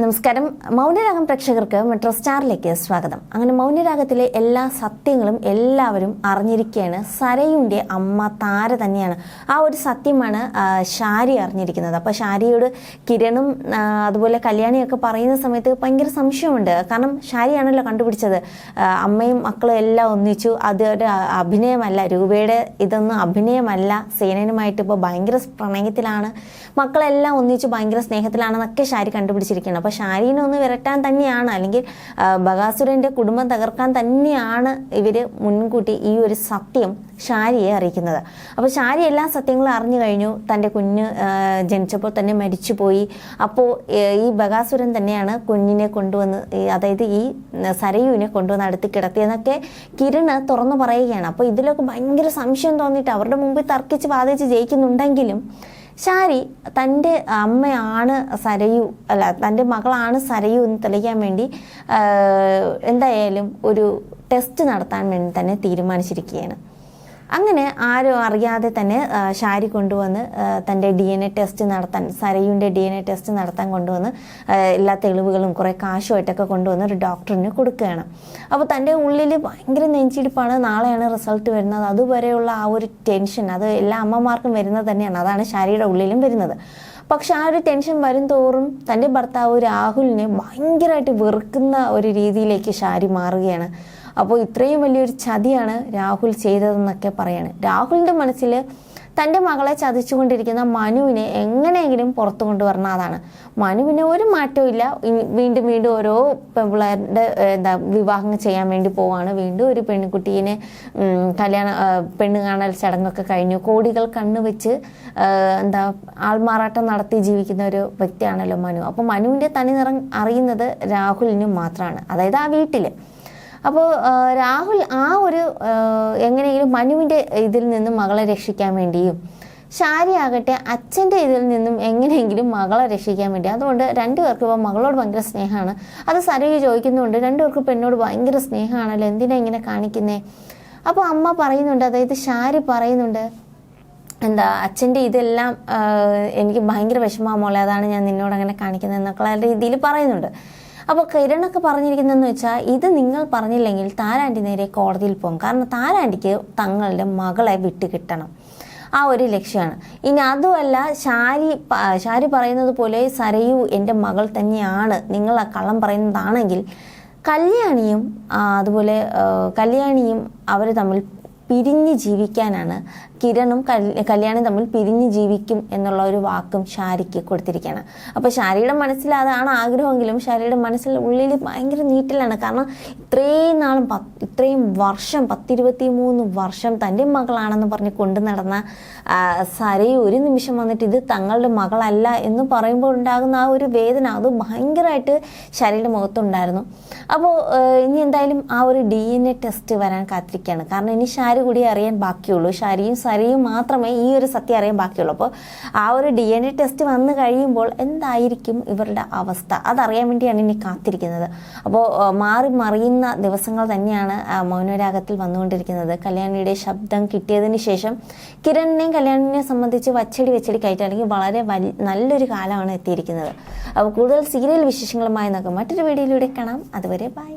നമസ്കാരം. മൗനരാഗം പ്രേക്ഷകർക്ക് മെട്രോ സ്റ്റാറിലേക്ക് സ്വാഗതം. അങ്ങനെ മൗനരാഗത്തിലെ എല്ലാ സത്യങ്ങളും എല്ലാവരും അറിഞ്ഞിരിക്കുകയാണ് സരയുടെ അമ്മ താര തന്നെയാണ്. ആ ഒരു സത്യമാണ് ഷാരി അറിഞ്ഞിരിക്കുന്നത്. അപ്പോൾ ഷാരിയോട് കിരണും അതുപോലെ കല്യാണിയൊക്കെ പറയുന്ന സമയത്ത് ഭയങ്കര സംശയമുണ്ട്. കാരണം ഷാരിയാണല്ലോ കണ്ടുപിടിച്ചത്. അമ്മയും മക്കളും എല്ലാം ഒന്നിച്ചു. അത് ഒരു അഭിനയമല്ല രൂപയുടെ ഇതൊന്നും അഭിനയമല്ല. സേനനുമായിട്ട് ഇപ്പോൾ ഭയങ്കര പ്രണയത്തിലാണ്. മക്കളെല്ലാം ഒന്നിച്ചു ഭയങ്കര സ്നേഹത്തിലാണെന്നൊക്കെ ഷാരി കണ്ടുപിടിച്ചിരിക്കുകയാണ്. ഷാരിനെ ഒന്ന് വിരട്ടാൻ തന്നെയാണ് അല്ലെങ്കിൽ ബകാസുരന്റെ കുടുംബം തകർക്കാൻ തന്നെയാണ് ഇവർ മുൻകൂട്ടി ഈ ഒരു സത്യം ഷാരിയെ അറിയിക്കുന്നത്. അപ്പോൾ ഷാരി എല്ലാ സത്യങ്ങളും അറിഞ്ഞു കഴിഞ്ഞു തന്റെ കുഞ്ഞ് ജനിച്ചപ്പോൾ തന്നെ മരിച്ചുപോയി. അപ്പോൾ ഈ ബകാസുരൻ തന്നെയാണ് കുഞ്ഞിനെ കൊണ്ടുവന്ന് അതായത് ഈ സരയുവിനെ കൊണ്ടുവന്ന് അടുത്ത് കിടത്തിയെന്നൊക്കെ കിരണ് തുറന്നു പറയുകയാണ്. അപ്പോൾ ഇതിലൊക്കെ ഭയങ്കര സംശയം തോന്നിയിട്ട് അവരുടെ മുമ്പിൽ തർക്കിച്ച് വാദിച്ച് ജയിക്കുന്നുണ്ടെങ്കിലും ഷാരി തന്റെ അമ്മയാണ് സരയു അല്ല തന്റെ മകളാണ് സരയു എന്ന് തെളിയിക്കാൻ വേണ്ടി എന്തായാലും ഒരു ടെസ്റ്റ് നടത്താൻ വേണ്ടി തന്നെ തീരുമാനിച്ചിരിക്കുകയാണ്. അങ്ങനെ ആരും അറിയാതെ തന്നെ ഷാരി കൊണ്ടുവന്ന് തന്റെ ഡി എൻ എ ടെസ്റ്റ് നടത്താൻ സരയുടെ ഡി എൻ എ ടെസ്റ്റ് നടത്താൻ കൊണ്ടുവന്ന് എല്ലാ തെളിവുകളും കുറേ കാശുമായിട്ടൊക്കെ കൊണ്ടുവന്ന് ഒരു ഡോക്ടറിന് കൊടുക്കുകയാണ്. അപ്പോൾ തന്റെ ഉള്ളിൽ ഭയങ്കര നെഞ്ചിടിപ്പാണ്. നാളെയാണ് റിസൾട്ട് വരുന്നത്. അതുവരെയുള്ള ആ ഒരു ടെൻഷൻ അത് എല്ലാ അമ്മമാർക്കും വരുന്നത് തന്നെയാണ്. അതാണ് ഷാരിയുടെ ഉള്ളിലും വരുന്നത്. പക്ഷെ ആ ഒരു ടെൻഷൻ വരും തോറും തന്റെ ഭർത്താവ് രാഹുലിനെ ഭയങ്കരമായിട്ട് വെറുക്കുന്ന ഒരു രീതിയിലേക്ക് ഷാരി മാറുകയാണ്. അപ്പോൾ ഇത്രയും വലിയൊരു ചതിയാണ് രാഹുൽ ചെയ്തതെന്നൊക്കെ പറയാണ്. രാഹുലിന്റെ മനസ്സിൽ തന്റെ മകളെ ചതിച്ചുകൊണ്ടിരിക്കുന്ന മനുവിനെ എങ്ങനെയെങ്കിലും പുറത്തു കൊണ്ടുവരണം അതാണ്. മനുവിന് ഒരു മാറ്റവും വീണ്ടും വീണ്ടും ഓരോ പെൺപിള്ളേരുടെ എന്താ വിവാഹം ചെയ്യാൻ വേണ്ടി പോവാണ്. വീണ്ടും ഒരു പെൺകുട്ടീനെ കല്യാണ പെണ്ണ് കാണൽ ചടങ്ങൊക്കെ കഴിഞ്ഞു. കോടികൾ കണ്ണ് വെച്ച് എന്താ ആൾമാറാട്ടം നടത്തി ജീവിക്കുന്ന ഒരു വ്യക്തിയാണല്ലോ മനു. അപ്പോൾ മനുവിന്റെ തനി നിറം അറിയുന്നത് രാഹുലിനും മാത്രമാണ്. അതായത് ആ വീട്ടിൽ അപ്പോൾ രാഹുൽ ആ ഒരു എങ്ങനെയെങ്കിലും മനുവിന്റെ ഇതിൽ നിന്നും മകളെ രക്ഷിക്കാൻ വേണ്ടിയും ഷാരി ആകട്ടെ അച്ഛന്റെ ഇതിൽ നിന്നും എങ്ങനെയെങ്കിലും മകളെ രക്ഷിക്കാൻ വേണ്ടി അതുകൊണ്ട് രണ്ടുപേർക്കും ഇപ്പോൾ മകളോട് ഭയങ്കര സ്നേഹമാണ്. അത് സരയു ചോദിക്കുന്നുണ്ട് രണ്ടുപേർക്കും പെണ്ണോട് ഭയങ്കര സ്നേഹമാണല്ലോ എന്തിനാ ഇങ്ങനെ കാണിക്കുന്നേ? അപ്പോൾ അമ്മ പറയുന്നുണ്ട് അതായത് ഷാരി പറയുന്നുണ്ട് എന്താ അച്ഛന്റെ ഇതെല്ലാം എനിക്ക് ഭയങ്കര വിഷമമാണ് മോളെ അതാണ് ഞാൻ നിന്നോട് അങ്ങനെ കാണിക്കുന്നത് എന്നൊക്കെ രീതിയിൽ പറയുന്നുണ്ട്. അപ്പോൾ കിരണൊക്കെ പറഞ്ഞിരിക്കുന്നതെന്ന് വെച്ചാൽ ഇത് നിങ്ങൾ പറഞ്ഞില്ലെങ്കിൽ താരാണ്ടി നേരെ കോടതിയിൽ പോകും. കാരണം താരാണ്ടിക്ക് തങ്ങളുടെ മകളെ വിട്ട് കിട്ടണം. ആ ഒരു ലക്ഷ്യമാണ്. ഇനി അതുമല്ല ഷാരി ഷാരി പറയുന്നത് പോലെ സരയു എന്റെ മകൾ തന്നെയാണ്. നിങ്ങൾ ആ കള്ളം പറയുന്നതാണെങ്കിൽ കല്യാണിയും അതുപോലെ കല്യാണിയും അവർ തമ്മിൽ പിരിഞ്ഞ് ജീവിക്കാനാണ് കിരണും കല്യാണം തമ്മിൽ പിരിഞ്ഞ് ജീവിക്കും എന്നുള്ള ഒരു വാക്കും ഷാരിക്ക് കൊടുത്തിരിക്കുകയാണ് അപ്പോൾ ഷാരിയുടെ മനസ്സിൽ അതാണ് ആഗ്രഹമെങ്കിലും ഷാരിയുടെ മനസ്സിൽ ഉള്ളിൽ ഭയങ്കര നീറ്റലാണ്. കാരണം ഇത്രയും നാളും ഇത്രയും വർഷം പത്തിരുപത്തി മൂന്ന് വർഷം തന്റെ മകളാണെന്ന് പറഞ്ഞ് കൊണ്ടു നടന്ന സരയു ഒരു നിമിഷം വന്നിട്ട് ഇത് തങ്ങളുടെ മകളല്ല എന്ന് പറയുമ്പോൾ ഉണ്ടാകുന്ന ആ ഒരു വേദന അത് ഭയങ്കരമായിട്ട് ഷാരിയുടെ മുഖത്തുണ്ടായിരുന്നു. അപ്പോൾ ഇനി എന്തായാലും ആ ഒരു ഡി എൻ എ ടെസ്റ്റ് വരാൻ കാത്തിരിക്കുകയാണ് കാരണം ഇനി ഷാരി കൂടി അറിയാൻ ബാക്കിയുള്ളൂ. ശരിയും സരിയും മാത്രമേ ഈ ഒരു സത്യം അറിയാൻ ബാക്കിയുള്ളൂ. അപ്പോൾ ആ ഒരു ഡി എൻ എ ടെസ്റ്റ് വന്നു കഴിയുമ്പോൾ എന്തായിരിക്കും ഇവരുടെ അവസ്ഥ? അതറിയാൻ വേണ്ടിയാണ് ഇനി കാത്തിരിക്കുന്നത്. അപ്പോൾ മാറി മറിയുന്ന ദിവസങ്ങൾ തന്നെയാണ് മൗനരാഗത്തിൽ വന്നുകൊണ്ടിരിക്കുന്നത്. കല്യാണിയുടെ ശബ്ദം കിട്ടിയതിന് ശേഷം കിരണിനെയും കല്യാണിനെയും സംബന്ധിച്ച് വച്ചടി വെച്ചടി കയറ്റാണെങ്കിൽ വളരെ നല്ലൊരു കാലമാണ് എത്തിയിരിക്കുന്നത്. അപ്പോൾ കൂടുതൽ സീരിയൽ വിശേഷങ്ങളുമായി നോക്കാം മറ്റൊരു വീഡിയോയിലൂടെ കാണാം. അതുവരെ ബൈ.